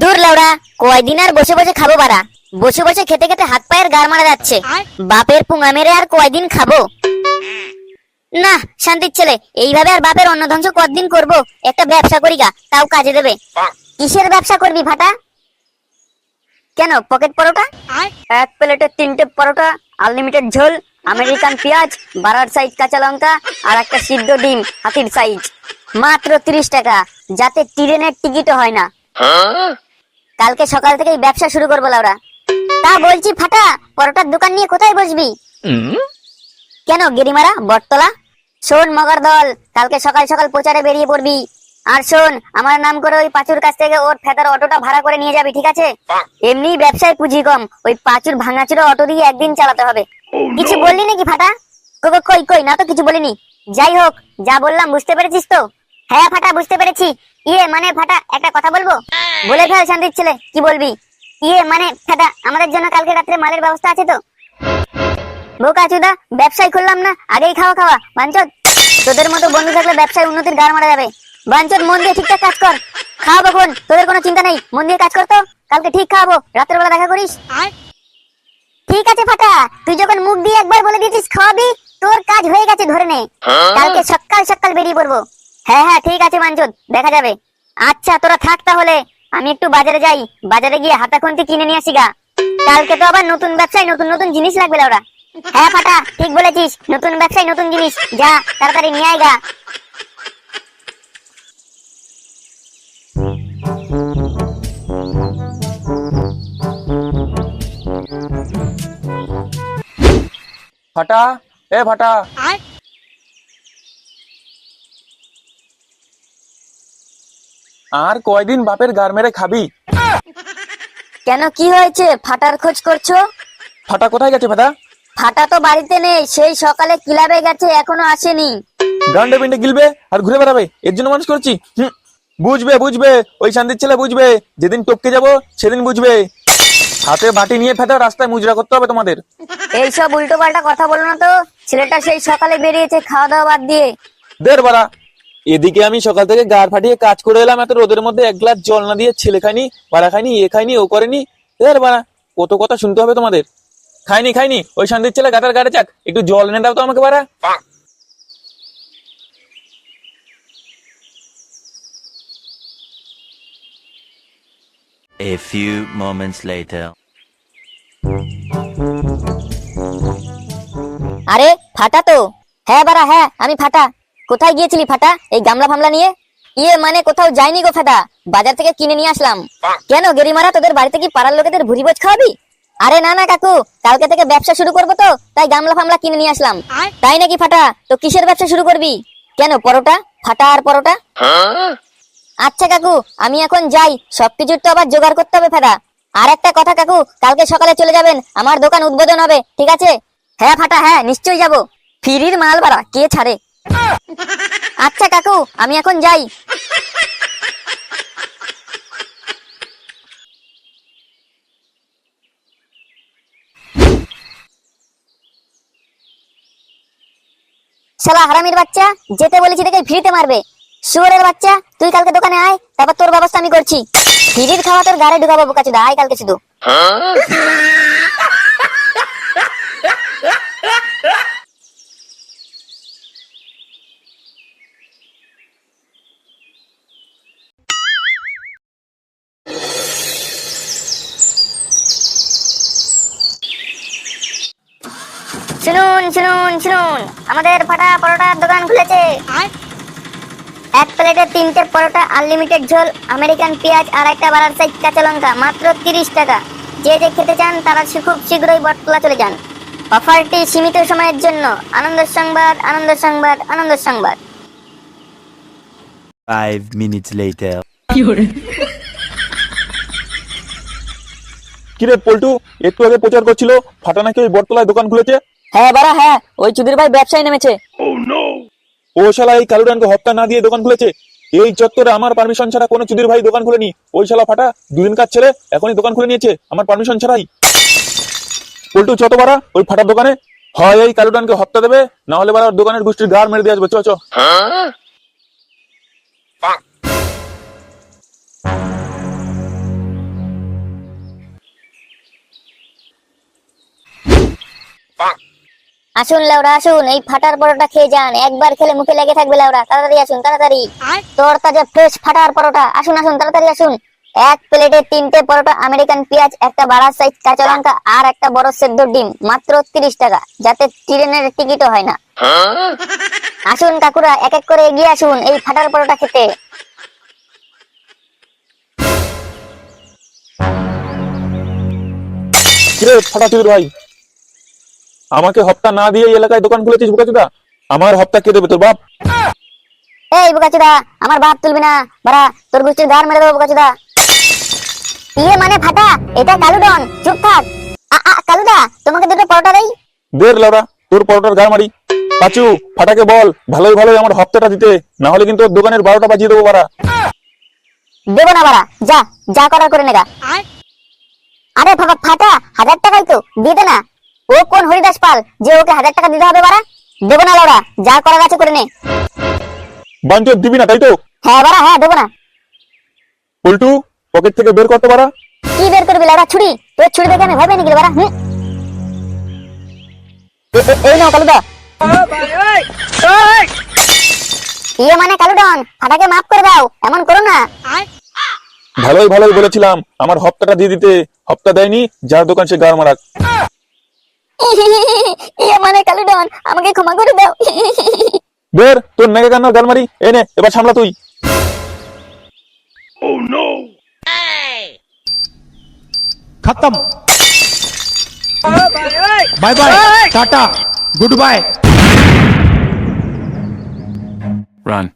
দূর লাউড়া কয়দিন আর বসে বসে খাব বাড়া। বসে বসে খেতে খেতে হাত পায়ের গার মারা যাচ্ছে। বাপের পুঙা মেরে আর কয়দিন খাব? না শান্তির ছেলে এইভাবে আর বাপের অন্ন ধ্বংস কতদিন করব? একটা ব্যবসা করি গা তাও কাজে দেবে। কিসের ব্যবসা করবি ফাটা কেন পকেট পরোটা? এক প্লেটে তিনটে পরোটা আনলিমিটেড ঝোল আমেরিকান পেঁয়াজ বারার সাইজ কাঁচা লঙ্কা আর একটা সিদ্ধ ডিম হাতির সাইজ। মাত্র তিরিশ টাকা যাতে ট্রেনের টিকিটও হয় না। কালকে সকাল থেকেই ব্যবসা শুরু করব লাউরা। তা বলছি ফাটা পরোটার দোকান নিয়ে কোথায় বসবি? কেন গেরিমারা বটতলা? শোন মগর দল কালকে সকাল সকাল প্রচারে বেরিয়ে পড়বি। আর শোন আমার নাম করে ওই পাঁচুর কাছ থেকে ওর ফেতার অটোটা ভাড়া করে নিয়ে যাবি ঠিক আছে? এমনি ব্যবসায় পুঁজি কম ওই পাঁচুর ভাঙাচুরো অটো দিয়ে একদিন চালাতে হবে। কিছু বললি নাকি ফাটা? কই, কই, কই কই না তো কিছু বলিনি। যাই হোক যা বললাম বুঝতে পেরেছিস তো? হ্যাঁ ফাটা বুঝতে পেরেছি। ইয়ে মানে ফাটা একটা কথা বলব? বলে ফেল শান্তির ছেলে কি বলবি? ইয়ে মানে ফাটা আমাদের জন্য কালকে রাত্রে মালের ব্যবস্থা আছে তো? বোকা চুদা ব্যবসায় খুললাম না আগেই খাওয়া খাওয়া। বাঞ্চদ তোদের মতো বন্ধু থাকলে ব্যবসায় উন্নতির গাড় মারা যাবে। বাঞ্চদ মন দিয়ে ঠিকঠাক কাজ কর। খাওয়াবো কোন তোদের কোনো চিন্তা নেই। মন দিয়ে কাজ কর তো। কালকে ঠিক খাওয়াবো রাতের বেলা দেখা করিস। ঠিক আছে ফাটা তুই যখন মুখ দিয়ে একবার বলে দিয়েছিস খাওয়াবি তোর কাজ হয়ে গেছে ধরে নে। কালকে সকাল সকাল বেরিয়ে পড়ব। হ্যাঁ হ্যাঁ ঠিক আছে বাঞ্চদ দেখা যাবে। আচ্ছা তোরা থাক তাহলে। আমি একটু বাজারে যাই। বাজারে গিয়ে হাতা খুন্তি কিনে নিয়ে আসি গা। কালকে তো আবার নতুন ব্যবসায় নতুন নতুন জিনিস লাগবে ওরা। হ্যাঁ ফাটা ঠিক বলেছিস। নতুন ব্যবসায় নতুন জিনিস। যা তাড়াতাড়ি নিয়ে আয় গা। ফাটা এ ফাটা। আর কয়দিন বাপের গার মেরে খাবি? কেন কি হয়েছে? ফাটার খোঁজ করছ? ফাটা কোথায় গেছে ফাটা? ফাটা তো বাড়িতে নেই সেই সকালে ক্লাবে গেছে এখনও আসেনি। গান্ডে পিন্ডে গিলবে আর ঘুরে বেড়াবে এর জন্য মানুষ করছি। বুঝবে বুঝবে ওই শান্তির ছেলে বুঝবে যেদিন টপকে যাব সেদিন বুঝবে। হাতে বাটি নিয়ে ফেটা রাস্তায় মুজরা করতে হবে তোমাদের। এইসব উল্টো পাল্টা কথা বলো না তো ছেলেটা সেই সকালে বেরিয়েছে খাওয়া দাওয়া বাদ দিয়ে। দের বাড়া এদিকে আমি সকাল থেকে গার ফাটিয়ে কাজ করে এলাম এত রোদের মধ্যে এক গ্লাস জল না দিয়ে ছেলে খাইনি বাড়া খাইনি এ খাইনি ও করেনি। দের বাড়া কত কথা শুনতে হবে তোমাদের। খাইনি খাইনি ওই শান্তির ছেলে গাটার গাড়ে চাক একটু জল এনে দাও তো আমাকে বাড়া। A few moments later. আরে ফাটা তো। হ্যাঁ বারা হ্যাঁ আমি ফাটা। কোথায় গিয়েছিলি ফাটা? এই গামলা ফামলা নিয়ে? ইয়ে মানে কোথাও যাইনি গো ফাটা। বাজার থেকে কিনে নিয়ে আসলাম। কেন গেরিমারা তোদের বাড়িতে কি পাড়ার লোকেদের ভুরি ভোজ খাওয়াবি? আরে না না কাকু কালকে থেকে ব্যবসা শুরু করব তো তাই গামলা ফামলা কিনে নিয়ে আসলাম। তাই নাকি ফাটা? তো কিসের ব্যবসা শুরু করবি? কেন পরোটা? ফাটা আর পরোটা? আচ্ছা কাকু আমি এখন যাই। সবকিছুর তো আবার জোগাড় করতে হবে ফাটা। আর একটা কথা কাকু কালকে সকালে চলে যাবেন আমার দোকান উদ্বোধন হবে ঠিক আছে? হ্যাঁ ফাটা হ্যাঁ নিশ্চয়ই যাব। ফিরির মাল বাড়া কে ছাড়ে? আচ্ছা কাকু, আমি এখন যাই। শালা হারামির বাচ্চা, যেতে বলেছি দেখে ফ্রিতে মারবে। শুয়োরের বাচ্চা, তুই কালকে দোকানে আয়, তারপর তোর ব্যবস্থা আমি করছি। ফিরির খাওয়া তোর গাড়ি ঢুকাবো বোকাচুদা, আয় কালকে শুধু। শুনুন শুনুন শুনুন আমাদের ফাটা পরোটার দোকান খুলেছে। এক প্লেটে তিনটে পরোটা আনলিমিটেড ঝোল আমেরিকান পেঁয়াজ আর একটা বাড়ার সাইজ কাঁচা লঙ্কা মাত্র তিরিশ টাকা। যে যে খেতে চান তারা খুব শীঘ্রই বটতলা চলে যান। অফারটি সীমিত সময়ের জন্য। আনন্দ সংবাদ আনন্দ সংবাদ আনন্দ সংবাদ। Five minutes later. কিরে পল্টু একটু আগে প্রচার করছিল ফাটা নাকি ওই বটতলায় দোকান খুলেছে? হ্যাঁ বাড়া হ্যাঁ ওই চুদির ভাই ব্যবসায় নেমেছে। ও শালা এই কালুডানকে হত্যা না দিয়ে দোকান খুলেছে? এই চত্বরে আমার পারমিশন ছাড়া কোনো চুদির ভাই দোকান খুলেনি। ওই শালা ফাটা দুদিন কাজ ছেড়ে এখনই দোকান খুলে নিয়েছে আমার পারমিশন ছাড়াই। পল্টু চত বাড়া ওই ফাটার দোকানে? হয় এই কালুডানকে হত্যা দেবে না হলে বাড়া ওর দোকানের গোষ্ঠীর গাড় মেরে দিয়ে আসবে চ চ আসুন লেওড়া আসুন। এই ফাটার পরোটা খেয়ে যান। একবার খেলে মুখে লেগে থাকবে লেওড়া তাড়াতাড়ি আসুন তাড়াতাড়ি। তোর তাজা ফ্রেশ ফাটার পরোটা। আসুন আসুন তাড়াতাড়ি আসুন। এক প্লেটে তিনটে পরোটা আমেরিকান পেঁয়াজ একটা বাড়া সাইজ কাঁচা লঙ্কা আর একটা বড় সেদ্ধ ডিম। মাত্র তিরিশ টাকা যাতে ট্রেনের টিকিটও হয় না। আসুন কাকুরা এক এক করে এগিয়ে আসুন এই ফাটার পরোটা খেতে। কিরে ফাটা ভাই? আমাকে হপ্তা না দিয়ে এই এলাকায় দোকান খুলেছিস বুকাচুদা? আমার হপ্তা কে দেবে তোর বাপ? এই বোকাচুদা আমার বাপ তুলবি না। বাড়া তোর গুষ্টির গার মেরে দেবো বোকাচুদা। ইয়ে মানে ফাটা এটা কালুডন চুপ থাক। আ, আ, কালুদা তোমাকে দুটো পরোটা দেই। দের লাউরা তোর পরোটার গা মারি। পাচু ফাটাকে বল ভালোই ভালোই আমার হপ্তাটা দিতে। না হলে কিন্তু দোকানের বারোটা বাজিয়ে দেবো বারা দেবো না বাড়া যা যা করার করে নেগা আরে? বাবা ফাটা হাজার টাকাই তো দিতে না। ও কোন হরিদাস পাল যে ওকে হাজার টাকা দিতে হবে বাড়া? দেবো না লাউরা যা করার আছে করে নে। দিবি না তাই তো? হ্যাঁ বাড়া হ্যাঁ দেবো না। পল্টু পকেট থেকে বের করতে পারা কি বের করবি লাউরা ছুরি? তোর ছুরি দেখে আমি ভয় পাই নাকি রে বাড়া হুম এই নাও কালুদা। ইয়ে মানে কালুডন ফাটাকে মাফ করে দাও এমন করো না। ভালোই ভালোই বলেছিলাম আমার হপ্তাটা দিয়ে দিতে। হপ্তা দেয়নি যার দোকান সে গাড় মারাক। মানে আমাকে ক্ষমা করে দাও। বের তোর কান্নার গান মারি এনে এবার সামলা তুই। oh, খতম। Bye bye ta-ta goodbye run